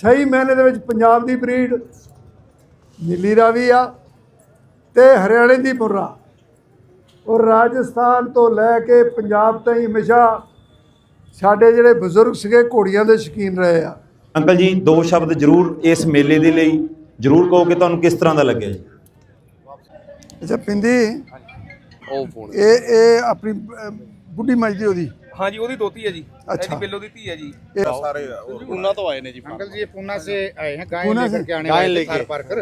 ਸਹੀ ਮਾਇਨੇ ਦੇ ਵਿੱਚ ਪੰਜਾਬ ਦੀ ਬਰੀਡ ਨੀਲੀ ਰਾਵੀ ਆ ਤੇ ਹਰਿਆਣੇ ਦੀ ਮੁर्रा ਔਰ ਰਾਜਸਥਾਨ ਤੋਂ ਲੈ ਕੇ ਪੰਜਾਬ ਤਾਈਂ ਹਮੇਸ਼ਾ ਸਾਡੇ ਜਿਹੜੇ ਬਜ਼ੁਰਗ ਸੀਗੇ ਘੋੜੀਆਂ ਦੇ ਸ਼ੌਕੀਨ ਰਹੇ ਆ। ਅੰਕਲ ਜੀ ਦੋ ਸ਼ਬਦ ਜ਼ਰੂਰ ਇਸ ਮੇਲੇ ਦੇ ਲਈ ਜ਼ਰੂਰ ਕਹੋ ਕਿ ਤੁਹਾਨੂੰ ਕਿਸ ਤਰ੍ਹਾਂ ਦਾ ਲੱਗਿਆ ਜੀ? ਅੱਛਾ ਪਿੰਦੀ ਉਹ ਫੋਨ। ਇਹ ਇਹ ਆਪਣੀ ਬੁੱਢੀ ਮੱਝ ਦੀ ਉਹਦੀ। हाँ जी ਉਹਦੀ दोती है जी। अच्छा। ਬਿੱਲੋ ਦੀ ती है जी। सारे ਉਹਨਾਂ तो आए ने जी अंकल जी ये पूना से आए हैं गाय लेकर से? के आने गाय वाले लेके। थार पार कर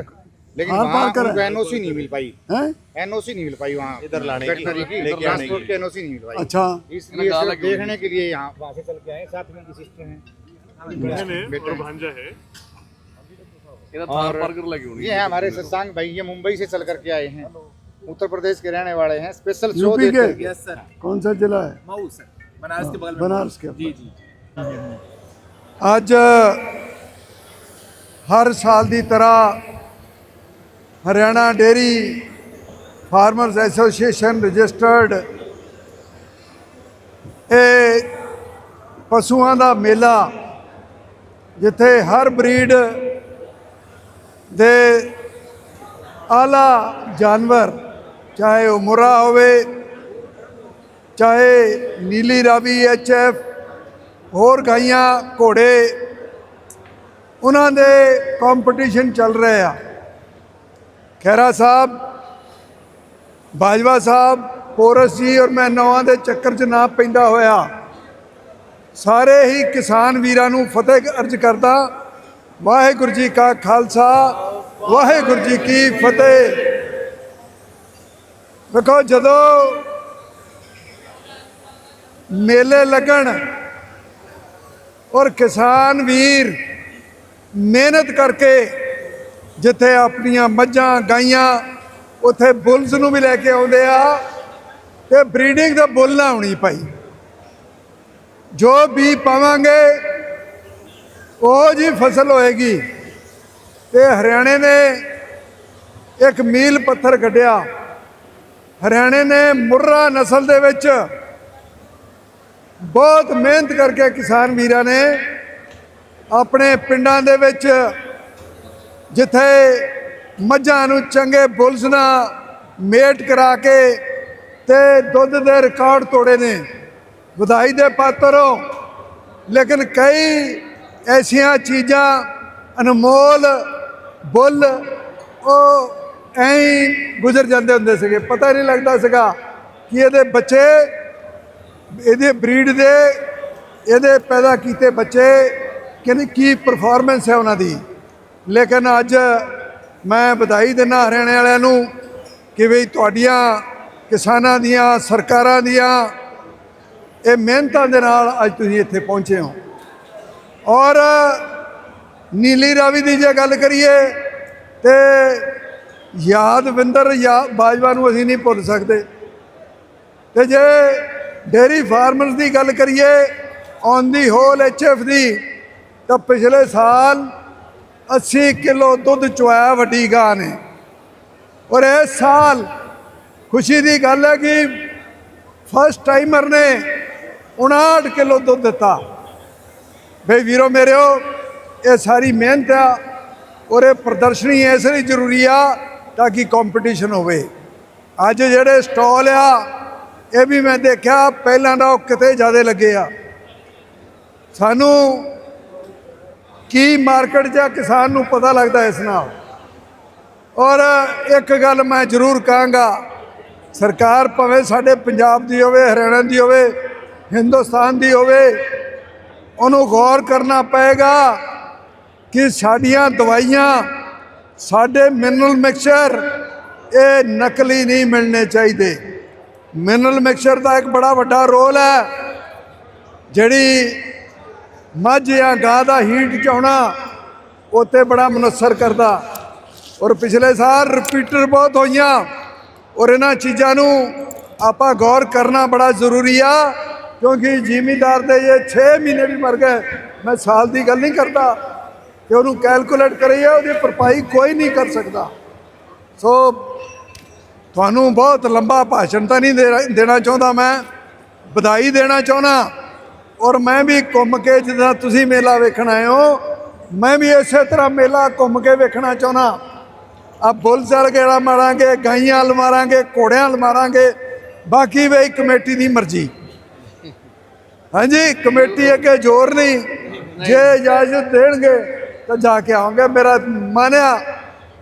लेकिन थार वहाँ पारकर? उनको एनओसी नहीं मिल पाई। हैं? एनओसी नहीं मिल पाई वहाँ। इधर लाने की, वेटनरी लेके आने ट्रांसपोर्ट की। की एनओसी नहीं मिल पाई। अच्छा। इसलिए देखने के लिए यहाँ वहाँ से चल के आए साथ में उनकी सिस्टर हैं। बहन है और भांजा है। और ये हैं। हमारे सत्संग भाई ये मुंबई से चल करके आए हैं। उत्तर प्रदेश के रहने वाले हैं। स्पेशल शो यूपी देख के? करके। कौन सा जिला है? मऊ सर बनारस के बगल में बनारस के जी जी ਅੱਜ ਹਰ ਸਾਲ ਦੀ ਤਰ੍ਹਾਂ Haryana dairy farmers association registered ਇਹ ਪਸ਼ੂਆਂ ਦਾ ਮੇਲਾ ਜਿੱਥੇ ਹਰ ਬਰੀਡ ਦੇ ਆਲਾ ਜਾਨਵਰ ਚਾਹੇ ਉਹ ਮੁਰਾ ਹੋਵੇ ਚਾਹੇ ਨੀਲੀ ਰਾਵੀ ਐਚਐਫ ਹੋਰ ਗਾਈਆਂ ਘੋੜੇ, ਉਹਨਾਂ ਦੇ ਕੰਪੀਟੀਸ਼ਨ ਚੱਲ ਰਹੇ ਆ। ਖੈਰਾ ਸਾਹਿਬ, ਬਾਜਵਾ ਸਾਹਿਬ, ਪੋਰਸ ਜੀ ਔਰ ਮੈਂ ਨਵਾਂ ਦੇ ਚੱਕਰ 'ਚ ਨਾ ਪੈਂਦਾ ਹੋਇਆ। ਸਾਰੇ ਹੀ ਕਿਸਾਨ ਵੀਰਾਂ ਨੂੰ ਫਤਿਹ ਅਰਜ ਕਰਦਾ, ਵਾਹਿਗੁਰੂ ਜੀ ਕਾ ਖਾਲਸਾ, ਵਾਹਿਗੁਰੂ ਜੀ ਕੀ ਫਤਿਹ। ਵੇਖੋ ਜਦੋਂ ਮੇਲੇ ਲੱਗਣ ਔਰ ਕਿਸਾਨ ਵੀਰ ਮਿਹਨਤ ਕਰਕੇ ਜਿੱਥੇ ਆਪਣੀਆਂ ਮੱਝਾਂ, ਗਾਈਆਂ ਉੱਥੇ ਬੁੱਲਸ ਨੂੰ ਵੀ ਲੈ ਕੇ ਆਉਂਦੇ ਆ ਤੇ ਬਰੀਡਿੰਗ ਦਾ ਬੁੱਲ ਨਾ ਹੋਣੀ ਭਾਈ। ਜੋ ਵੀ ਪਾਵਾਂਗੇ, ਉਹ ਜੀ ਫਸਲ ਹੋਏਗੀ। ਤੇ ਹਰਿਆਣੇ ਨੇ ਇੱਕ ਮੀਲ ਪੱਥਰ ਕੱਢਿਆ। ਹਰਿਆਣੇ ਨੇ ਮੁਰਰਾ ਨਸਲ ਦੇ ਵਿੱਚ ਬਹੁਤ ਮਿਹਨਤ ਕਰਕੇ ਕਿਸਾਨ ਵੀਰਾਂ ਨੇ ਆਪਣੇ ਪਿੰਡਾਂ ਦੇ ਵਿੱਚ ਜਿੱਥੇ ਮੱਝਾਂ ਨੂੰ ਚੰਗੇ ਬੁੱਲਸ ਨਾਲ ਮੇਟ ਕਰਾ ਕੇ ਤੇ ਦੁੱਧ ਦੇ ਰਿਕਾਰਡ ਤੋੜੇ ਨੇ। ਵਧਾਈ ਦੇ ਪਾਤਰ ਹੋ। ਲੇਕਿਨ ਕਈ ਐਸੀਆਂ ਚੀਜ਼ਾਂ, ਅਨਮੋਲ ਬੁੱਲ, ਉਹ ਐਂ ਹੀ ਗੁਜ਼ਰ ਜਾਂਦੇ ਹੁੰਦੇ ਸੀਗੇ। ਪਤਾ ਨਹੀਂ ਲੱਗਦਾ ਸੀਗਾ ਕਿ ਇਹਦੇ ਬੱਚੇ ਇਹਦੇ ਬਰੀਡ ਦੇ, ਇਹਦੇ ਪੈਦਾ ਕੀਤੇ ਬੱਚੇ ਕਿੰਨੀ ਕੀ ਪਰਫਾਰਮੈਂਸ ਹੈ ਉਹਨਾਂ ਦੀ। ਲੇਕਿਨ ਅੱਜ ਮੈਂ ਵਧਾਈ ਦਿੰਦਾ ਹਰਿਆਣੇ ਵਾਲਿਆਂ ਨੂੰ ਕਿ ਵੀ ਤੁਹਾਡੀਆਂ ਕਿਸਾਨਾਂ ਦੀਆਂ, ਸਰਕਾਰਾਂ ਦੀਆਂ ਇਹ ਮਿਹਨਤਾਂ ਦੇ ਨਾਲ ਅੱਜ ਤੁਸੀਂ ਇੱਥੇ ਪਹੁੰਚੇ ਹੋ। ਔਰ ਨੀਲੀ ਰਾਵੀ ਦੀ ਜੇ ਗੱਲ ਕਰੀਏ ਤੇ ਯਾਦਵਿੰਦਰ ਯਾ, ਬਾਜਵਾ ਨੂੰ ਅਸੀਂ ਨਹੀਂ ਭੁੱਲ ਸਕਦੇ। ਤੇ ਜੇ ਡੇਰੀ ਫਾਰਮਰਸ ਦੀ ਗੱਲ ਕਰੀਏ ਔਨ ਦੀ ਹੋਲ ਐਚਐਫ ਦੀ, ਤਾਂ ਪਿਛਲੇ ਸਾਲ 80 ਕਿਲੋ ਦੁੱਧ ਚੁਆਇਆ ਵੱਡੀ ਗਾਂ ਨੇ। ਔਰ ਇਸ ਸਾਲ ਖੁਸ਼ੀ ਦੀ ਗੱਲ ਹੈ ਕਿ ਫਸਟ ਟਾਈਮਰ ਨੇ 59 ਕਿਲੋ ਦੁੱਧ ਦਿੱਤਾ। ਬਈ ਵੀਰੋ ਮੇਰਿਓ, ਇਹ ਸਾਰੀ ਮਿਹਨਤ ਆ ਔਰ ਇਹ ਪ੍ਰਦਰਸ਼ਨੀ ਇਸ ਲਈ ਜ਼ਰੂਰੀ ਆ ਤਾਂ ਕਿ ਕੰਪੀਟੀਸ਼ਨ ਹੋਵੇ। ਅੱਜ ਜਿਹੜੇ ਸਟਾਲ ਆ ਇਹ ਵੀ ਮੈਂ ਦੇਖਿਆ, ਪਹਿਲਾਂ ਨਾਲੋਂ ਕਿਤੇ ਜ਼ਿਆਦਾ ਲੱਗੇ ਆ। ਸਾਨੂੰ ਕੀ ਮਾਰਕੀਟ ਜਾਂ ਕਿਸਾਨ ਨੂੰ ਪਤਾ ਲੱਗਦਾ ਇਸ ਨਾਲ? ਔਰ ਇੱਕ ਗੱਲ ਮੈਂ ਜ਼ਰੂਰ ਕਹਾਂਗਾ, ਸਰਕਾਰ ਭਾਵੇਂ ਸਾਡੇ ਪੰਜਾਬ ਦੀ ਹੋਵੇ, ਹਰਿਆਣਾ ਦੀ ਹੋਵੇ, ਹਿੰਦੁਸਤਾਨ ਦੀ ਹੋਵੇ, ਉਹਨੂੰ ਗੌਰ ਕਰਨਾ ਪਏਗਾ ਕਿ ਸਾਡੀਆਂ ਦਵਾਈਆਂ, ਸਾਡੇ ਮਿਨਰਲ ਮਿਕਸਚਰ, ਇਹ ਨਕਲੀ ਨਹੀਂ ਮਿਲਣੇ ਚਾਹੀਦੇ। ਮਿਨਰਲ ਮਿਕਸਚਰ ਦਾ ਇੱਕ ਬੜਾ ਵੱਡਾ ਰੋਲ ਹੈ, ਜਿਹੜੀ ਮੱਝ ਜਾਂ ਗਾਂ ਦਾ ਹੀਟ ਚਾਉਣਾ ਉੱਤੇ ਬੜਾ ਮਨਸਰ ਕਰਦਾ। ਔਰ ਪਿਛਲੇ ਸਾਲ ਰਿਪੀਟਰ ਬਹੁਤ ਹੋਈਆਂ, ਔਰ ਇਹਨਾਂ ਚੀਜ਼ਾਂ ਨੂੰ ਆਪਾਂ ਗੌਰ ਕਰਨਾ ਬੜਾ ਜ਼ਰੂਰੀ ਆ, ਕਿਉਂਕਿ ਜ਼ਿਮੀਦਾਰ ਦੇ ਇਹ 6 ਮਹੀਨੇ ਵੀ ਮਰ ਗਏ, ਮੈਂ ਸਾਲ ਦੀ ਗੱਲ ਨਹੀਂ ਕਰਦਾ ਕਿ ਉਹਨੂੰ ਕੈਲਕੂਲੇਟ ਕਰੀਏ, ਉਹਦੀ ਭਰਪਾਈ ਕੋਈ ਨਹੀਂ ਕਰ ਸਕਦਾ। ਸੋ ਤੁਹਾਨੂੰ ਬਹੁਤ ਲੰਬਾ ਭਾਸ਼ਣ ਤਾਂ ਨਹੀਂ ਦੇ- ਦੇਣਾ ਚਾਹੁੰਦਾ, ਮੈਂ ਵਧਾਈ ਦੇਣਾ ਚਾਹੁੰਦਾ। ਔਰ ਮੈਂ ਵੀ ਘੁੰਮ ਕੇ ਜਿੱਦਾਂ ਤੁਸੀਂ ਮੇਲਾ ਵੇਖਣ ਆਏ ਹੋ, ਮੈਂ ਵੀ ਇਸੇ ਤਰ੍ਹਾਂ ਮੇਲਾ ਘੁੰਮ ਕੇ ਵੇਖਣਾ ਚਾਹੁੰਦਾ। ਆ ਬੁੱਲ ਚੜ ਗੇੜਾ ਮਾਰਾਂਗੇ, ਗਾਈਆਂ ਹਲ ਮਾਰਾਂਗੇ, ਘੋੜਿਆਂ ਹਲ ਮਾਰਾਂਗੇ, ਬਾਕੀ ਵੇ ਕਮੇਟੀ ਦੀ ਮਰਜ਼ੀ। ਹਾਂਜੀ, ਕਮੇਟੀ ਅੱਗੇ ਜ਼ੋਰ ਨਹੀਂ। ਜੇ ਇਜਾਜ਼ਤ ਦੇਣਗੇ ਤਾਂ ਜਾ ਕੇ ਆਵਾਂਗੇ ਮੇਰਾ ਮਨ ਆ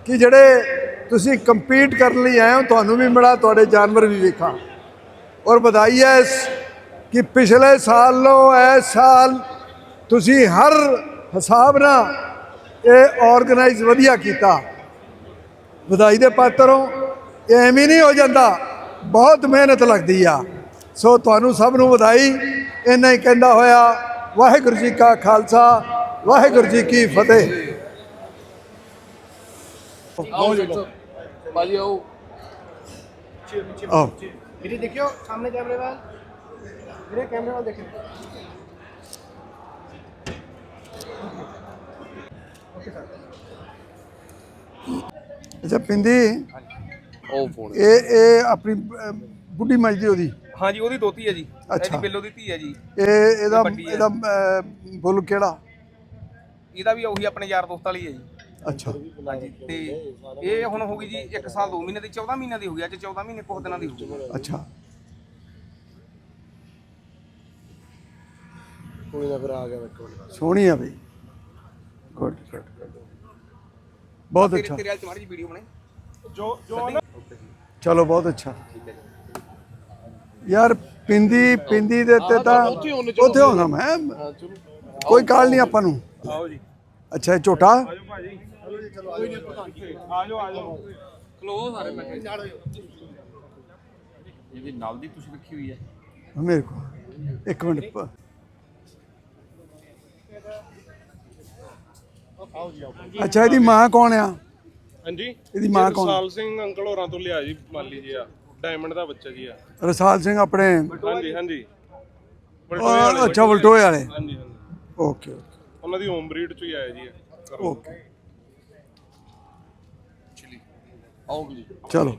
ਕਿ ਜਿਹੜੇ ਤੁਸੀਂ ਕੰਪੀਟ ਕਰਨ ਲਈ ਆਏ ਹੋ, ਤੁਹਾਨੂੰ ਵੀ ਮਿਲਾ, ਤੁਹਾਡੇ ਜਾਨਵਰ ਵੀ ਵੇਖਾਂ। ਔਰ ਵਧਾਈ ਹੈ ਇਸ ਕਿ ਪਿਛਲੇ ਸਾਲੋਂ ਇਸ ਸਾਲ ਤੁਸੀਂ ਹਰ ਹਿਸਾਬ ਨਾਲ ਇਹ ਆਰਗੇਨਾਈਜ਼ ਵਧੀਆ ਕੀਤਾ। ਵਧਾਈ ਦੇ ਪਾਤਰ ਹੋ, ਇਹ ਐਵੇਂ ਨਹੀਂ ਹੋ ਜਾਂਦਾ, ਬਹੁਤ ਮਿਹਨਤ ਲੱਗਦੀ ਆ। ਸੋ ਤੁਹਾਨੂੰ ਸਭ ਨੂੰ ਵਧਾਈ, ਇੰਨਾ ਹੀ ਕਹਿੰਦਾ ਹੋਇਆ, ਵਾਹਿਗੁਰੂ ਜੀ ਕਾ ਖਾਲਸਾ, ਵਾਹਿਗੁਰੂ ਜੀ ਕੀ ਫਤਿਹ। ਅੱਛਾ ਪਿੰਦੀ। ਇਹ ਇਹ ਆਪਣੀ ਬੁੱਢੀ ਮਜਦੀ ਉਹਦੀ? ਹਾਂਜੀ ਉਹਦੀ ਦੋਤੀ ਹੈ ਜੀ। ਅੱਛਾ। ਇਹਦੀ ਬਿੱਲੋ ਦੀ ਧੀ ਹੈ ਜੀ। ਇਹ ਇਹਦਾ ਇਹਦਾ ਬੁੱਲ ਕਿਹੜਾ? ਇਹਦਾ ਵੀ ਉਹੀ ਆਪਣੇ ਯਾਰ ਦੋਸਤ ਵਾਲੀ ਹੈ ਜੀ। ਅੱਛਾ। ਹਾਂਜੀ ਤੇ ਇਹ ਹੁਣ ਹੋ ਗਈ ਜੀ 1 ਸਾਲ 2 ਮਹੀਨੇ ਦੀ 14 ਮਹੀਨਿਆਂ ਦੀ ਹੋ ਗਈ ਅੱਜ 14 ਮਹੀਨੇ ਕੁਝ ਦਿਨਾਂ ਦੀ ਹੋ ਗਈ। ਅੱਛਾ। ਸੋਹਣੀ ਆ ਬਈ। ਗੁੱਡ ਗੁੱਡ ਬਹੁਤ ਅੱਛਾ। ਤੇਰੇ ਚ ਮਾੜੀ ਜੀ ਵੀਡੀਓ ਬਣੇ ਚਲੋ ਬਹੁਤ ਅੱਛਾ। ਯਾਰ ਪਿੰਦੀ ਪਿੰਦੀ ਦੇ ਤੇ ਤਾਂ ਉੱਥੇ ਹੋਣਾ ਮੈਂ। ਕੋਈ ਕਾਲ ਨਹੀਂ ਆਪਾਂ ਨੂੰ। ਆਓ ਜੀ। ਅੱਛਾ ਇਹ ਝੋਟਾ ਕਲੋਜ਼ ਸਾਰੇ ਮੈਂ ਇਹਦੀ ਨਾਲ ਦੀ ਤੁਸੀਂ ਰੱਖੀ ਹੋਈ ਹੈ। ਮੇਰੇ ਕੋਲ। ਇੱਕ ਮਿੰਟ ਪ- ਅੱਛਾ ਇਹਦੀ ਮਾਂ ਕੌਣ ਆ? ਹਾਂਜੀ। ਇਹਦੀ ਮਾਂ ਕੌਣ? ਰਸਾਲ ਸਿੰਘ ਅੰਕਲ ਹੋਰਾਂ ਤੋਂ ਲਿਆ ਜੀ ਮਾਲੀ ਜੀ ਆ। ਡਾਇਮੰਡ ਦਾ ਬੱਚਾ ਜੀ ਆ। ਰਸਾਲ ਸਿੰਘ ਆਪਣੇ ਹਾਂਜੀ ਹਾਂਜੀ। ਅੱਛਾ ਵਲਟੋਏ ਵਾਲੇ। ਹਾਂਜੀ ਹਾਂਜੀ। ਓਕੇ ਉਹਨਾਂ ਦੀ ਹੋਮ ਬਰੀਡ ਚੋਂ ਹੀ ਆਇਆ ਜੀ चलो।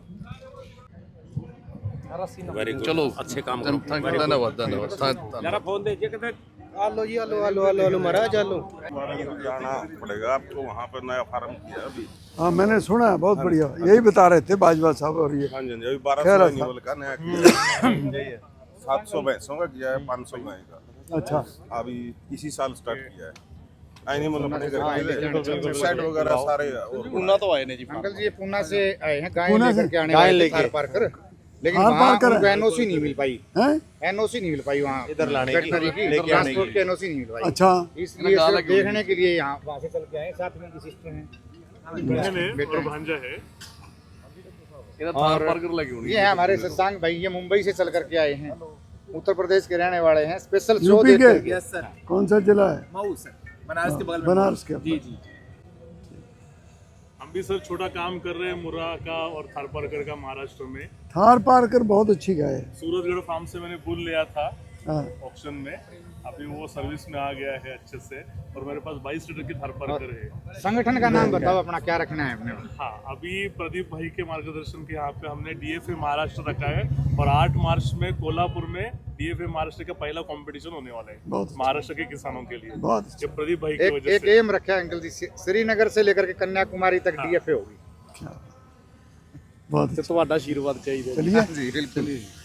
चलो अच्छे काम करो। धन्यवाद धन्यवाद। जरा फ़ोन आलो जी आलो आलो आलो आलो महाराज आलो। जाना पड़ेगा तो पर नया फार्म किया अभी। हाँ, मैंने सुना है बहुत बढ़िया। यही बता रहे थे बाजवा साहब और ये। हाँ हाँ जी अभी का नया सात सौ भैंसों का किया है पाँच सौ गाय का। अच्छा। अभी इसी साल स्टार्ट किया है। एनिमल अपने घर के सेट वगैरह सारे और ਉਹਨਾਂ ਤੋਂ ਆਏ ਨੇ ਜੀ अंकल जी ये पूना से आए हैं गाय पूना से? लेकर के आने वाले थे थार पार कर लेकिन थार वहाँ पार कर? उनको एनओसी नहीं मिल पाई हैं एनओसी नहीं मिल पाई वहाँ इधर लाने की ट्रांसपोर्ट की एनओसी नहीं मिल पाई अच्छा इसलिए सिर्फ देखने के लिए यहाँ वहाँ से चल के आए साथ में उनकी सिस्टर हैं और भांजा है ਇਹਦਾ ਥਾਰ ਪਾਰਕਰ ਲੈ ਕੇ ਆਉਣੀ ये है हमारे सत्संग भाई ये मुंबई से चल करके आए हैं उत्तर प्रदेश के रहने वाले हैं स्पेशल शो यूपी देख के? कर कौन सा जिला है ਮਾਊ ਸਰ बनारस के बगल में बनारस के जी जी हम भी सर छोटा काम कर रहे हैं मुर्रा का और थार पारकर का महाराष्ट्र में। थार पारकर बहुत अच्छी गाय है। सूरजगढ़ फार्म से मैंने बुल लिया था। हाँ, ऑप्शन में अभी वो सर्विस में आ गया है अच्छे से और मेरे पास 22 लीटर की थारपारकर है संगठन का नाम बताओ अपना क्या रखना है अपने हाँ अभी प्रदीप भाई के मार्गदर्शन के यहाँ पे हमने डीएफए महाराष्ट्र रखा है और 8 मार्च में कोल्हापुर में डीएफए महाराष्ट्र का पहला कंपटीशन होने वाला है बहुत अच्छा। महाराष्ट्र के किसानों के लिए बहुत अच्छा ये प्रदीप भाई की एक वजह एक से एम रखा है अंकल जी श्रीनगर से लेकर के कन्याकुमारी तक डीएफए होगी क्या बात। बहुत अच्छा ਤੁਹਾਡਾ ਆਸ਼ੀਰਵਾਦ ਚਾਹੀਦਾ चलिए जी बिल्कुल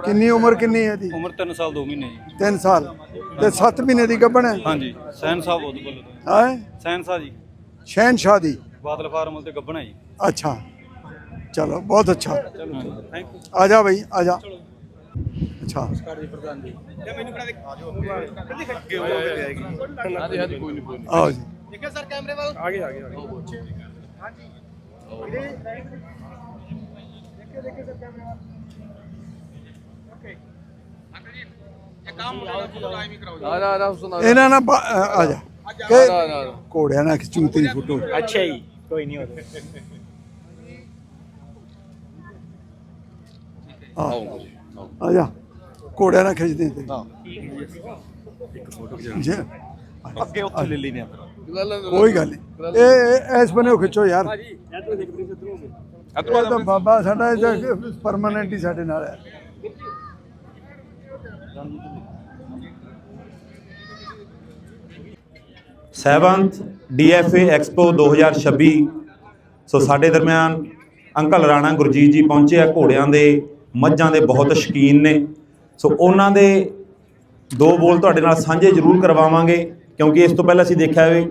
ਕਿੰਨੀ ਉਮਰ ਕਿੰਨੀ ਹੈ ਦੀ ਉਮਰ 3 ਸਾਲ 2 ਮਹੀਨੇ ਜੀ। 3 ਸਾਲ। ਤੇ 7 ਮਹੀਨੇ ਦੀ ਗੱਭਣ ਹੈ? ਹਾਂਜੀ ਸੈਨ ਸਾਹਿਬ ਉਹਦੇ ਕੋਲ। ਹੈ? ਸੈਨ ਸਾਹਿਬ ਜੀ। ਸ਼ੈਨ ਸ਼ਾਹ ਦੀ? ਬਾਦਲ ਫਾਰਮਲ ਤੇ ਗੱਭਣ ਹੈ ਜੀ। ਅੱਛਾ। ਚਲੋ ਬਹੁਤ ਅੱਛਾ। ਆ ਜਾ ਭਾਈ ਆ ਜਾ ਅੱਛਾ ਨਮਸਕਾਰ ਜੀ। ਪ੍ਰਧਾਨ ਜੀ ਮੈਨੂੰ ਕਿਹੜਾ ਦੇਖ ਕੋਈ ਨਹੀਂ ਕੋਈ ਨਹੀਂ ਆਓ ਜੀ। ਦੇਖਿਆ ਸਰ ਕੈਮਰੇ ਵਾਲ। ਆ ਗਏ ਆ ਗਏ ਹਾਂਜੀ। ਇਹਦੇ ਦੇਖਿਆ ਦੇਖਿਆ ਸਰ ਕੈਮਰੇ ਵਾਲ। ਆ ਜਾ ਇਹਨਾਂ ਨਾਲ ਆ ਜਾ। ਆ ਜਾ, ਆ ਨਾਲ ਖਿੱਚੂ ਤੇਰੀ ਫੋਟੋ। ਅੱਛਾ ਜੀ ਕੋਈ ਨਹੀਂ ਹੋਦਾ ਆ ਜਾ। ਘੋੜਿਆਂ ਨਾਲ ਖਿੱਚਦੇ ਤੇ। ਠੀਕ ਅੱਗੇ ਉੱਥੇ ਲੈ ਲੈਨੇ ਆ ਲੈ ਲੈ, ਲੈ, ਲੈ। ਕੋਈ ਗੱਲ ਨਹੀਂ। ਇਹ- ਇਹ ਇਸ ਬੰਨੇ ਖਿੱਚੋ ਯਾਰ। ਇਹ ਤਾਂ ਬਾਬਾ ਸਾਡਾ ਇਹ ਪਰਮਾਨੈਂਟ ਹੀ ਸਾਡੇ ਨਾਲ ਹੈ। ਸਹਿਬੰਤ ਡੀਐਫਏ ਐਕਸਪੋ 2026 ਸੋ ਸਾਡੇ ਦਰਮਿਆਨ ਅੰਕਲ ਰਾਣਾ ਗੁਰਜੀਤ ਜੀ ਪਹੁੰਚੇ ਆ ਘੋੜਿਆਂ ਦੇ, ਮੱਝਾਂ ਦੇ ਬਹੁਤ ਸ਼ੌਕੀਨ ਨੇ। ਸੋ ਉਹਨਾਂ ਦੇ ਦੋ ਬੋਲ ਤੁਹਾਡੇ ਨਾਲ ਸਾਂਝੇ ਜ਼ਰੂਰ ਕਰਵਾਵਾਂਗੇ, ਕਿਉਂਕਿ ਇਸ ਤੋਂ ਪਹਿਲਾਂ ਅਸੀਂ ਦੇਖਿਆ ਹੋਵੇ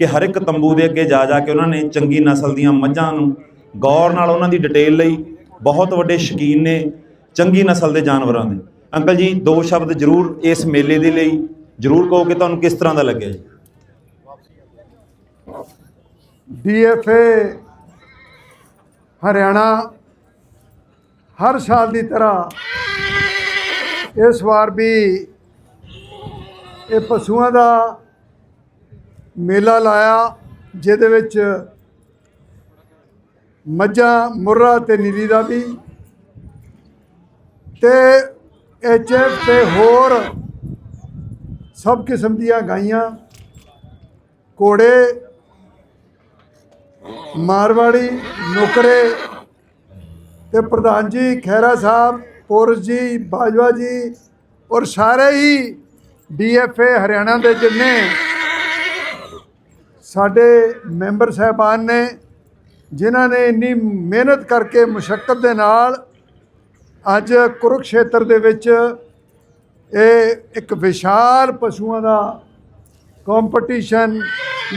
ਕਿ ਹਰ ਇੱਕ ਤੰਬੂ ਦੇ ਅੱਗੇ ਜਾ ਜਾ ਕੇ ਉਹਨਾਂ ਨੇ ਚੰਗੀ ਨਸਲ ਦੀਆਂ ਮੱਝਾਂ ਨੂੰ ਗੌਰ ਨਾਲ ਉਹਨਾਂ ਦੀ ਡਿਟੇਲ ਲਈ ਬਹੁਤ ਵੱਡੇ ਸ਼ੌਕੀਨ ਨੇ ਚੰਗੀ ਨਸਲ ਦੇ ਜਾਨਵਰਾਂ ਦੇ। ਅੰਕਲ ਜੀ, ਦੋ ਸ਼ਬਦ ਜ਼ਰੂਰ ਇਸ ਮੇਲੇ ਦੇ ਲਈ ਜ਼ਰੂਰ ਕਹੋ ਕਿ ਤੁਹਾਨੂੰ ਕਿਸ ਤਰ੍ਹਾਂ ਦਾ ਲੱਗਿਆ ਜੀ? ਡੀਐਫਏ ਹਰਿਆਣਾ ਹਰ ਸਾਲ ਦੀ ਤਰ੍ਹਾਂ ਇਸ ਵਾਰ ਵੀ ਇਹ ਪਸ਼ੂਆਂ ਦਾ ਮੇਲਾ ਲਾਇਆ, ਜਿਹਦੇ ਵਿੱਚ ਮੱਝਾਂ ਮੁਰਰਾ ਤੇ ਨੀਲੀ ਦਾ ਵੀ ਤੇ ਐਚਐਫ ਤੇ ਹੋਰ ਸਭ ਕਿਸਮ ਦੀਆਂ ਗਾਈਆਂ, ਘੋੜੇ, ਮਾਰਵਾੜੀ, ਨੁਕਰੇ ਤੇ ਪ੍ਰਧਾਨ ਜੀ ਖੈਰਾ ਸਾਹਿਬ, ਪੋਰਸ ਜੀ, ਬਾਜਵਾ ਜੀ ਔਰ ਸਾਰੇ ਹੀ ਡੀਐਫਏ ਹਰਿਆਣਾ ਦੇ ਜਿੰਨੇ ਸਾਡੇ ਮੈਂਬਰ ਸਹਿਬਾਨ ਨੇ, ਜਿਨ੍ਹਾਂ ਨੇ ਇੰਨੀ ਮਿਹਨਤ ਕਰਕੇ ਮੁਸ਼ਕਲ ਦੇ ਨਾਲ ਅੱਜ ਕੁਰੂਕਸ਼ੇਤਰ ਦੇ ਵਿੱਚ ਇਹ ਇੱਕ ਵਿਸ਼ਾਲ ਪਸ਼ੂਆਂ ਦਾ ਕੰਪੀਟੀਸ਼ਨ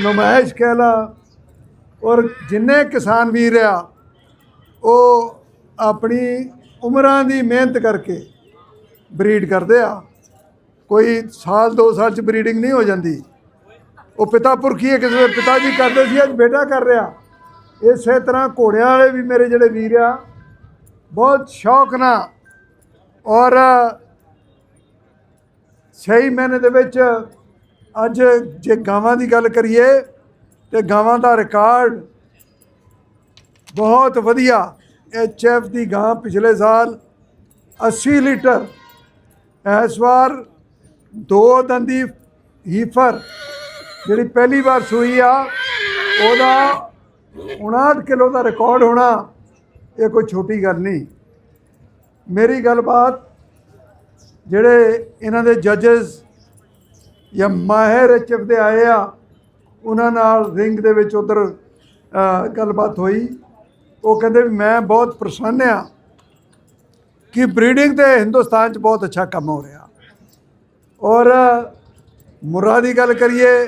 ਨੁਮਾਇਸ਼ ਕਹਿ ਲਾ ਔਰ ਜਿੰਨੇ ਕਿਸਾਨ ਵੀਰ ਆ, ਉਹ ਆਪਣੀ ਉਮਰਾਂ ਦੀ ਮਿਹਨਤ ਕਰਕੇ ਬਰੀਡ ਕਰਦੇ ਆ। ਕੋਈ ਸਾਲ, ਦੋ ਸਾਲ ਚ ਬਰੀਡਿੰਗ ਨਹੀਂ ਹੋ ਜਾਂਦੀ। ਉਹ ਪਿਤਾ ਪੁਰਖੀ ਹੈ ਕਿਸੇ ਪਿਤਾ ਜੀ ਕਰਦੇ ਸੀ, ਅੱਜ ਬੇਟਾ ਕਰ ਰਿਹਾ। ਇਸੇ ਤਰ੍ਹਾਂ ਘੋੜਿਆਂ ਵਾਲੇ ਵੀ ਮੇਰੇ ਜਿਹੜੇ ਵੀਰ ਆ ਬਹੁਤ ਸ਼ੌਕ ਨਾਲ ਔਰ ਸਹੀ ਮਹੀਨੇ ਦੇ ਵਿੱਚ ਅੱਜ ਜੇ ਗਾਵਾਂ ਦੀ ਗੱਲ ਕਰੀਏ ਤੇ ਗਾਵਾਂ ਦਾ ਰਿਕਾਰਡ ਬਹੁਤ ਵਧੀਆ ਐਚਐਫ ਦੀ ਗਾਂ ਪਿਛਲੇ ਸਾਲ 80 ਲੀਟਰ। ਇਸ ਵਾਰ ਦੋ ਦੰਦੀ ਹੀਫਰ ਜਿਹੜੀ ਪਹਿਲੀ ਵਾਰ ਸੂਈ ਆ, ਉਹਦਾ 59 ਕਿਲੋ ਦਾ ਰਿਕਾਰਡ ਹੋਣਾ ਇਹ ਕੋਈ ਛੋਟੀ ਗੱਲ ਨਹੀਂ। ਮੇਰੀ ਗੱਲਬਾਤ ਜਿਹੜੇ ਇਹਨਾਂ ਦੇ ਜੱਜਸ ਜਾਂ ਮਾਹਿਰ ਐਚਐਫ ਦੇ ਆਏ ਆ, ਉਹਨਾਂ ਨਾਲ ਰਿੰਗ ਦੇ ਵਿੱਚ ਉਧਰ ਗੱਲਬਾਤ ਹੋਈ। ਉਹ ਕਹਿੰਦੇ ਵੀ ਮੈਂ ਬਹੁਤ ਪ੍ਰਸੰਨ ਆ ਕਿ ਬਰੀਡਿੰਗ ਤੇ ਹਿੰਦੁਸਤਾਨ 'ਚ ਬਹੁਤ ਅੱਛਾ ਕੰਮ ਹੋ ਰਿਹਾ। ਔਰ ਮੁਰਾ ਦੀ ਗੱਲ ਕਰੀਏ,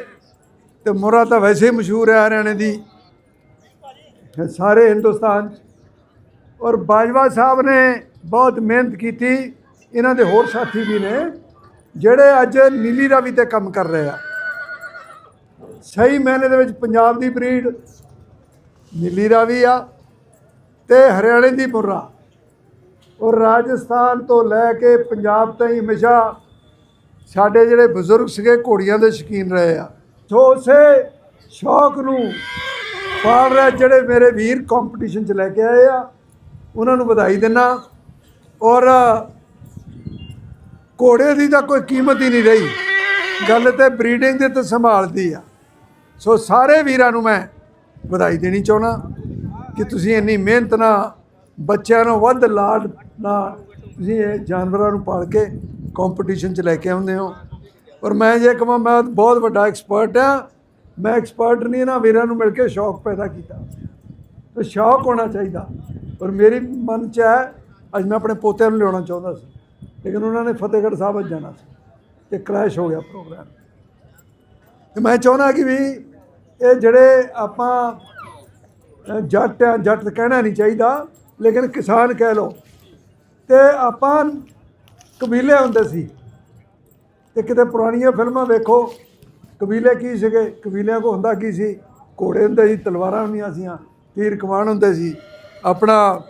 ਤੇ ਮੁਰਾ ਤਾਂ ਵੈਸੇ ਹੀ ਮਸ਼ਹੂਰ ਹੈ ਹਰਿਆਣੇ ਦੀ। ਸਾਰੇ ਹਿੰਦੁਸਤਾਨ 'ਚ ਔਰ ਬਾਜਵਾ ਸਾਹਿਬ ਨੇ ਬਹੁਤ ਮਿਹਨਤ ਕੀਤੀ। ਇਹਨਾਂ ਦੇ ਹੋਰ ਸਾਥੀ ਵੀ ਨੇ, ਜਿਹੜੇ ਅੱਜ ਨੀਲੀ ਰਾਵੀ ਤੇ ਕੰਮ ਕਰ ਰਹੇ ਆ। ਸਹੀ ਮੈਨੇ ਦੇ ਵਿੱਚ ਪੰਜਾਬ ਦੀ ਬਰੀਡ ਨੀਲੀ ਰਾਵੀ ਆ ਤੇ ਹਰਿਆਣੇ ਦੀ ਮੁर्रा ਔਰ ਰਾਜਸਥਾਨ ਤੋਂ ਲੈ ਕੇ ਪੰਜਾਬ ਤਾਈਂ ਹਮੇਸ਼ਾ ਸਾਡੇ ਜਿਹੜੇ ਬਜ਼ੁਰਗ ਸੀਗੇ, ਘੋੜੀਆਂ ਦੇ ਸ਼ੌਕੀਨ ਰਹੇ ਆ। ਸੋ ਉਸੇ ਸ਼ੌਕ ਨੂੰ ਪਾਲ ਰਿਹਾ ਜਿਹੜੇ ਮੇਰੇ ਵੀਰ ਕੰਪੀਟੀਸ਼ਨ 'ਚ ਲੈ ਕੇ ਆਏ ਆ। ਉਹਨਾਂ ਨੂੰ ਵਧਾਈ ਦਿੰਨਾ ਔਰ ਘੋੜੇ ਦੀ ਤਾਂ ਕੋਈ ਕੀਮਤ ਹੀ ਨਹੀਂ ਰਹੀ। ਗੱਲ ਤੇ ਬਰੀਡਿੰਗ ਦੇ ਤੇ ਸੰਭਾਲਦੀ ਆ। ਸੋ ਸਾਰੇ ਵੀਰਾਂ ਨੂੰ ਮੈਂ ਵਧਾਈ ਦੇਣੀ ਚਾਹੁੰਦਾ ਕਿ ਤੁਸੀਂ ਇੰਨੀ ਮਿਹਨਤ ਨਾਲ ਬੱਚਿਆਂ ਨੂੰ ਵੱਧ ਲਾਡ ਨਾਲ ਤੁਸੀਂ ਇਹ ਜਾਨਵਰਾਂ ਨੂੰ ਪਾਲ ਕੇ ਕੰਪੀਟੀਸ਼ਨ 'ਚ ਲੈ ਕੇ ਆਉਂਦੇ ਹੋ। ਔਰ ਮੈਂ ਜੇ ਕਹਾਂ, ਮੈਂ ਬਹੁਤ ਵੱਡਾ ਐਕਸਪਰਟ ਆ ਮੈਂ ਐਕਸਪਰਟ ਨਹੀਂ ਇਹਨਾਂ ਵੀਰਾਂ ਨੂੰ ਮਿਲ ਕੇ ਸ਼ੌਕ ਪੈਦਾ ਕੀਤਾ। ਤੇ ਸ਼ੌਕ ਹੋਣਾ ਚਾਹੀਦਾ। ਪਰ ਮੇਰੀ ਮਨ 'ਚ ਹੈ, ਅੱਜ ਮੈਂ ਆਪਣੇ ਪੋਤਿਆਂ ਨੂੰ ਲਿਆਉਣਾ ਚਾਹੁੰਦਾ ਸੀ, ਲੇਕਿਨ ਉਹਨਾਂ ਨੇ ਫਤਿਹਗੜ੍ਹ ਸਾਹਿਬ ਅੱਜ ਜਾਣਾ ਸੀ ਤੇ ਕ੍ਰੈਸ਼ ਹੋ ਗਿਆ ਪ੍ਰੋਗਰਾਮ ਤੇ ਮੈਂ ਚਾਹੁੰਦਾ ਕਿ ਵੀ ਇਹ ਜਿਹੜੇ ਆਪਾਂ ਜੱਟ ਆ, ਜੱਟ ਕਹਿਣਾ ਨਹੀਂ ਚਾਹੀਦਾ, ਲੇਕਿਨ ਕਿਸਾਨ ਕਹਿ ਲਓ, ਤੇ ਆਪਾਂ ਕਬੀਲੇ ਹੁੰਦੇ ਸੀ, ਤੇ ਕਿਤੇ ਪੁਰਾਣੀਆਂ ਫਿਲਮਾਂ ਵੇਖੋ, ਕਬੀਲੇ ਕੀ ਸੀਗੇ, ਕਬੀਲਿਆਂ ਕੋ ਹੁੰਦਾ ਕੀ ਸੀ, ਘੋੜੇ ਹੁੰਦੇ ਸੀ, ਤਲਵਾਰਾਂ ਹੁੰਦੀਆਂ ਸੀਆਂ ਤੀਰ ਕਮਾਨ ਹੁੰਦੇ ਸੀ ਆਪਣਾ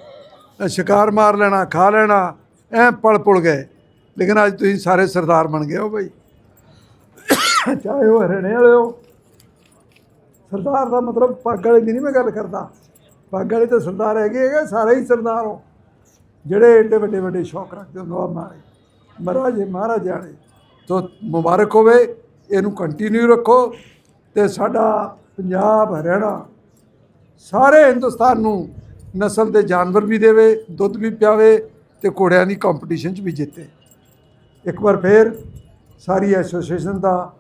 ਸ਼ਿਕਾਰ ਮਾਰ ਲੈਣਾ, ਖਾ ਲੈਣਾ, ਐ ਪਲ ਪੁਲ ਗਏ। ਲੇਕਿਨ ਅੱਜ ਤੁਸੀਂ ਸਾਰੇ ਸਰਦਾਰ ਬਣ ਗਏ ਹੋ ਬਈ। ਚਾਹੇ ਉਹ ਹਰਿਆਣੇ ਵਾਲੇ ਹੋ। ਸਰਦਾਰ ਦਾ ਮਤਲਬ ਪੱਗ ਵਾਲੇ ਦੀ ਨਹੀਂ ਮੈਂ ਗੱਲ ਕਰਦਾ। ਪੱਗ ਵਾਲੇ ਤਾਂ ਸਰਦਾਰ ਹੈਗੇ ਹੈਗੇ, ਸਾਰੇ ਹੀ ਸਰਦਾਰ ਹੋ। ਜਿਹੜੇ ਏਡੇ ਵੱਡੇ ਵੱਡੇ ਸ਼ੌਕ ਰੱਖਦੇ ਹੁੰਦੇ ਆ ਮਾਰੇ। ਮਹਾਰਾਜੇ, ਮਹਾਰਾਜਾ ਨੇ ਤੋ ਮੁਬਾਰਕ ਹੋਵੇ, ਇਹਨੂੰ ਕੰਟੀਨਿਊ ਰੱਖੋ। ਤੇ ਸਾਡਾ ਪੰਜਾਬ, ਹਰਿਆਣਾ, ਸਾਰੇ ਹਿੰਦੁਸਤਾਨ ਨੂੰ ਨਸਲ ਦੇ ਜਾਨਵਰ ਵੀ ਦੇਵੇ, ਦੁੱਧ ਵੀ ਪਿਆਵੇ ਤੇ ਘੋੜਿਆਂ ਦੀ ਕੰਪੀਟੀਸ਼ਨ 'ਚ ਵੀ ਜਿੱਤੇ। ਇੱਕ ਵਾਰ ਫੇਰ ਸਾਰੀ ਐਸੋਸੀਏਸ਼ਨ ਦਾ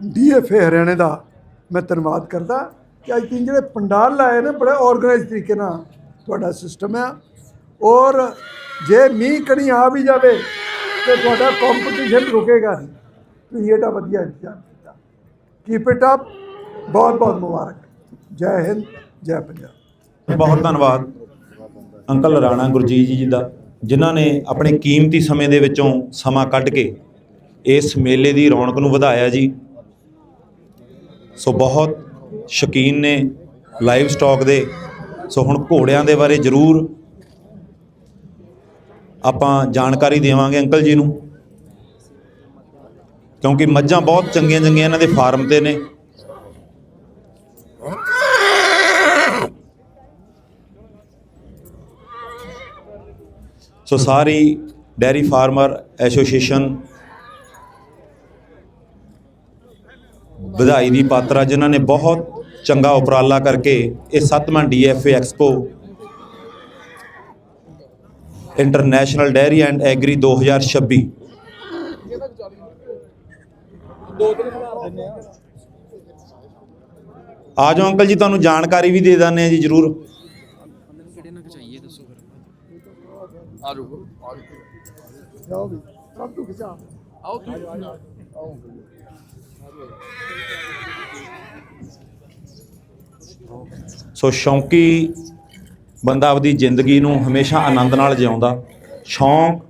ਡੀਐਫਏ ਹਰਿਆਣੇ ਦਾ ਮੈਂ ਧੰਨਵਾਦ ਕਰਦਾ ਕਿ ਅੱਜ ਤਿੰਨ ਜਿਹੜੇ ਪੰਡਾਲ ਲਾਏ ਨੇ, ਬੜੇ ਆਰਗੇਨਾਈਜ਼ ਤਰੀਕੇ ਨਾਲ ਤੁਹਾਡਾ ਸਿਸਟਮ ਆ। ਔਰ ਜੇ ਮੀਂਹ ਕਣੀ ਆ ਵੀ ਜਾਵੇ ਤੇ ਤੁਹਾਡਾ ਕੰਪੀਟੀਸ਼ਨ ਰੁਕੇਗਾ ਨਹੀਂ। ਤੁਸੀਂ ਇਹਦਾ ਵਧੀਆ ਇੰਤਜ਼ਾਮ ਕੀਤਾ। ਕੀਪ ਇਟ ਅਪ ਬਹੁਤ ਬਹੁਤ ਮੁਬਾਰਕ। ਜੈ ਹਿੰਦ। ਜੈ ਪੰਜਾਬ। ਬਹੁਤ ਧੰਨਵਾਦ। ਅੰਕਲ ਰਾਣਾ ਗੁਰਜੀਤ ਜੀ ਦਾ, ਜਿਨ੍ਹਾਂ ਨੇ ਆਪਣੇ ਕੀਮਤੀ ਸਮੇਂ ਦੇ ਵਿੱਚੋਂ ਸਮਾਂ ਕੱਢ ਕੇ ਇਸ ਮੇਲੇ ਦੀ ਰੌਣਕ ਨੂੰ ਵਧਾਇਆ ਜੀ। ਸੋ ਬਹੁਤ ਸ਼ੌਕੀਨ ਨੇ ਲਾਈਵ ਸਟਾਕ ਦੇ। ਸੋ ਹੁਣ ਘੋੜਿਆਂ ਦੇ ਬਾਰੇ ਜ਼ਰੂਰ ਆਪਾਂ ਜਾਣਕਾਰੀ ਦੇਵਾਂਗੇ ਅੰਕਲ ਜੀ ਨੂੰ। ਕਿਉਂਕਿ ਮੱਝਾਂ ਬਹੁਤ ਚੰਗੀਆਂ ਚੰਗੀਆਂ ਇਹਨਾਂ ਦੇ ਫਾਰਮ ਤੇ ਨੇ। ਸੋ ਸਾਰੀ ਡੈਰੀ ਫਾਰਮਰ ਐਸੋਸੀਏਸ਼ਨ ਵਧਾਈ ਦੀ ਪਾਤਰਾ ਜਿਨ੍ਹਾਂ ਨੇ ਬਹੁਤ ਚੰਗਾ ਉਪਰਾਲਾ ਕਰਕੇ ਇਹ ਸੱਤਵਾਂ DFA expo international dairy and agri 2026 ਆ ਜਾਓ ਅੰਕਲ ਜੀ, ਤੁਹਾਨੂੰ ਜਾਣਕਾਰੀ ਵੀ ਦੇ ਦਿੰਦੇ ਆ ਜੀ ਜਰੂਰ। ਜਾਓ ਵੀ ਸਭ ਤੋਂ ਖਿਚਾ ਸੋ ਸ਼ੌਂਕੀ ਬੰਦਾ ਆਪਦੀ ਜ਼ਿੰਦਗੀ ਨੂੰ ਹਮੇਸ਼ਾ ਆਨੰਦ ਨਾਲ ਜਿਉਂਦਾ। ਸ਼ੌਂਕ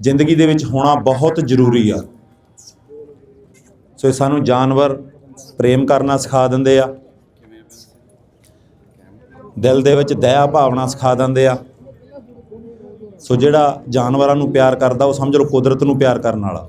ਜ਼ਿੰਦਗੀ ਦੇ ਵਿੱਚ ਹੋਣਾ ਬਹੁਤ ਜ਼ਰੂਰੀ ਆ। ਸੋ ਇਹ ਸਾਨੂੰ ਜਾਨਵਰ ਪ੍ਰੇਮ ਕਰਨਾ ਸਿਖਾ ਦਿੰਦੇ ਆ। ਦਿਲ ਦੇ ਵਿੱਚ ਦਇਆ ਭਾਵਨਾ ਸਿਖਾ ਦਿੰਦੇ ਆ। ਸੋ ਜਿਹੜਾ ਜਾਨਵਰਾਂ ਨੂੰ ਪਿਆਰ ਕਰਦਾ ਉਹ ਸਮਝ ਲਓ ਕੁਦਰਤ ਨੂੰ ਪਿਆਰ ਕਰਨ ਵਾਲਾ।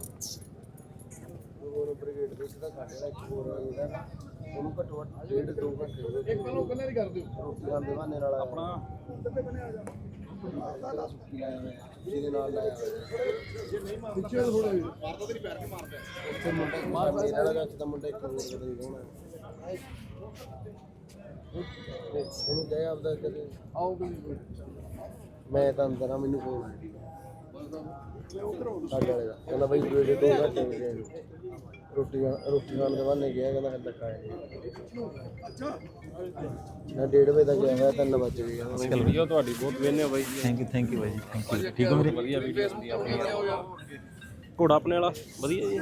ਮੈਂ ਤਾਂ ਅੰਦਰ ਆ ਮੈਨੂੰ ਫੋਨ ਆਇਆ। ਸਾਡੇ ਵਾਲੇ ਦਾ। ਕਹਿੰਦਾ ਬਾਈ ਵੀਡੀਓ ਦੋ ਘੰਟੇ ਹੋ ਗਏ ਰੋਟੀ ਖਾ- ਰੋਟੀ ਖਾਣ ਦੇ ਬਾਅਦ ਗਿਆ ਕਹਿੰਦਾ ਹੱਦ ਤੱਕ ਆਇਆ ਨਾ ਡੇਢ ਵਜੇ ਤੱਕ ਗਿਆ ਹੋਇਆ ਤਿੰਨ ਵੱਜ ਗਏ ਵੀਡੀਓ ਤੁਹਾਡੀ ਬਹੁਤ ਵੇਨੇ ਹੋ ਬਾਈ ਜੀ। ਥੈਂਕ ਯੂ ਥੈਂਕ ਯੂ ਬਾਈ ਜੀ ਥੈਂਕ ਯੂ ਠੀਕ ਹੋ ਮੇਰੇ ਵਧੀਆ ਵੀਡੀਓ ਹੁੰਦੀ ਆਪਣੀ। ਘੋੜਾ ਆਪਣੇ ਵਾਲਾ? ਵਧੀਆ ਜੀ।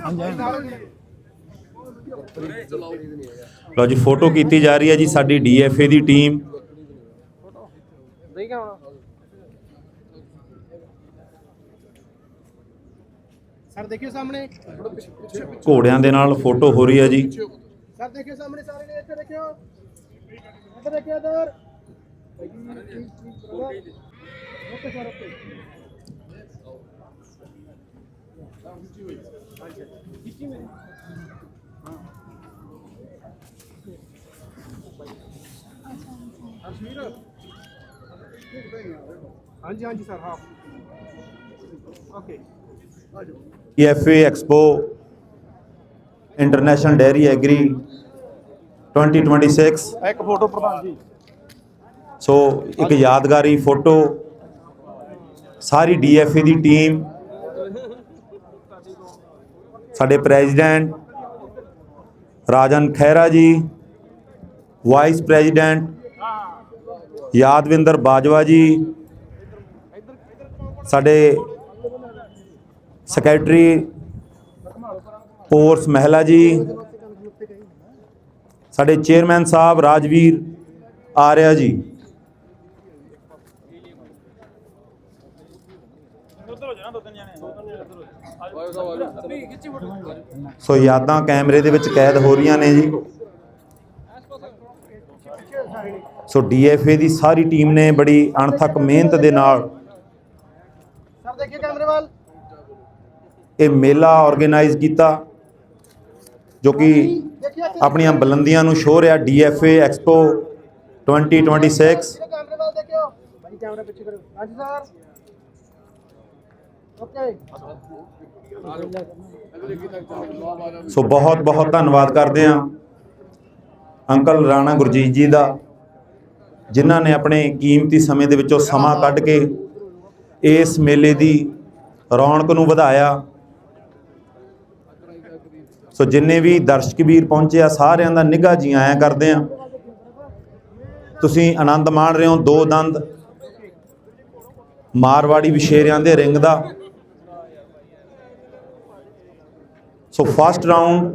ਲਓ ਜੀ ਫੋਟੋ ਕੀਤੀ ਜਾ ਰਹੀ ਹੈ ਜੀ ਸਾਡੀ ਡੀਐਫਏ ਦੀ ਟੀਮ ਨਹੀਂ ਕਹਾਉਣਾ ਸਰ ਦੇਖਿਓ ਸਾਹਮਣੇ। ਘੋੜਿਆਂ ਦੇ ਨਾਲ ਫੋਟੋ ਹੋ ਰਹੀ ਹੈ ਜੀ। ਸਰ ਦੇਖਿਓ ਸਾਹਮਣੇ ਸਾਰੇ ਨੇ ਇੱਥੇ ਦੇਖਿਓ। ਇੱਧਰ ਦੇਖਿਓ ਇੱਧਰ। ਓਕੇ ਸਰ ਓਕੇ ਹਾਂਜੀ ਹਾਂਜੀ ਸਰ ਹਾਂ। Okay EFA expo international dairy agri 2026 ਇੱਕ ਫੋਟੋ ਪ੍ਰਧਾਨ ਜੀ। ਸੋ ਇੱਕ ਯਾਦਗਾਰੀ ਫੋਟੋ ਸਾਰੀ ਡੀਐਫਏ ਦੀ ਟੀਮ ਸਾਡੇ president Rajan Khaira ji vice president Yadvinder Bajwa ਜੀ ਸਾਡੇ ਸੈਕਟਰੀ ਪੋਰਸ ਮਹਿਲਾ ਜੀ, ਸਾਡੇ ਚੇਅਰਮੈਨ ਸਾਹਿਬ ਰਾਜਵੀਰ ਆਰਿਆ ਜੀ। ਸੋ ਯਾਦਾਂ ਕੈਮਰੇ ਦੇ ਵਿੱਚ ਕੈਦ ਹੋ ਰਹੀਆਂ ਨੇ ਜੀ। ਸੋ ਡੀਐਫਏ ਦੀ ਸਾਰੀ ਟੀਮ ਨੇ ਬੜੀ ਅਣਥੱਕ ਮਿਹਨਤ ਦੇ ਨਾਲ ਸਰ ਦੇਖਿਓ ਕੈਮਰੇ ਵੱਲ। ਇਹ ਮੇਲਾ ਆਰਗੇਨਾਈਜ਼ ਕੀਤਾ, ਜੋ ਕਿ ਆਪਣੀਆਂ ਬੁਲੰਦੀਆਂ ਨੂੰ ਸ਼ੋਅ ਰਿਹਾ ਡੀਐਫਏ ਐਕਸਪੋ 2026 ਕੈਮਰੇ ਵੱਲ ਦੇਖਿਓ ਭਾਈ ਸੋ ਬਹੁਤ ਬਹੁਤ ਧੰਨਵਾਦ ਕਰਦੇ ਹਾਂ ਅੰਕਲ ਰਾਣਾ ਗੁਰਜੀਤ ਜੀ ਦਾ, ਜਿਨ੍ਹਾਂ ਨੇ ਆਪਣੇ ਕੀਮਤੀ ਸਮੇਂ ਦੇ ਵਿੱਚੋਂ ਸਮਾਂ ਕੱਢ ਕੇ ਇਸ ਮੇਲੇ ਦੀ ਰੌਣਕ ਨੂੰ ਵਧਾਇਆ। ਸੋ ਜਿੰਨੇ ਵੀ ਦਰਸ਼ਕ ਵੀਰ ਪਹੁੰਚੇ ਆ, ਸਾਰਿਆਂ ਦਾ ਨਿੱਘਾ ਜੀ ਆਇਆਂ ਕਰਦੇ ਆ। ਤੁਸੀਂ ਆਨੰਦ ਮਾਣ ਰਹੇ ਹੋ, ਦੋ ਦੰਦ। ਮਾਰਵਾੜੀ ਵਿਸ਼ੇਰਿਆਂ ਦੇ ਰਿੰਗ ਦਾ। So first round